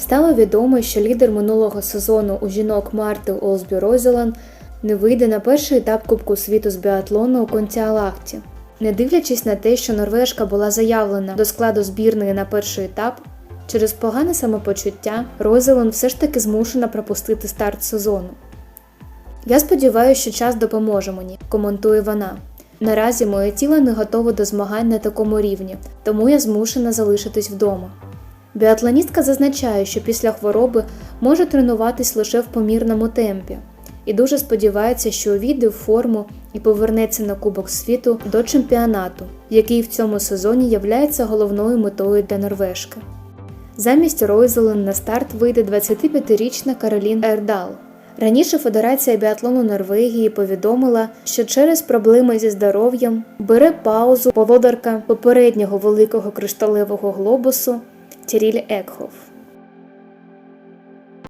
Стало відомо, що лідер минулого сезону у жінок Марти Олсбі Розелан не вийде на перший етап Кубку світу з біатлону у Контіалахті. Не дивлячись на те, що норвежка була заявлена до складу збірної на перший етап, через погане самопочуття Розелан все ж таки змушена пропустити старт сезону. Я сподіваюся, що час допоможе мені, коментує вона. Наразі моє тіло не готове до змагань на такому рівні, тому я змушена залишитись вдома. Біатлоністка зазначає, що після хвороби може тренуватись лише в помірному темпі, і дуже сподівається, що увійде в форму і повернеться на Кубок світу до чемпіонату, який в цьому сезоні являється головною метою для норвежки. Замість Ройзелен на старт вийде 25-річна Каролін Ердал. Раніше Федерація біатлону Норвегії повідомила, що через проблеми зі здоров'ям бере паузу володарка попереднього великого кришталевого глобусу Cheryl Eckhoff.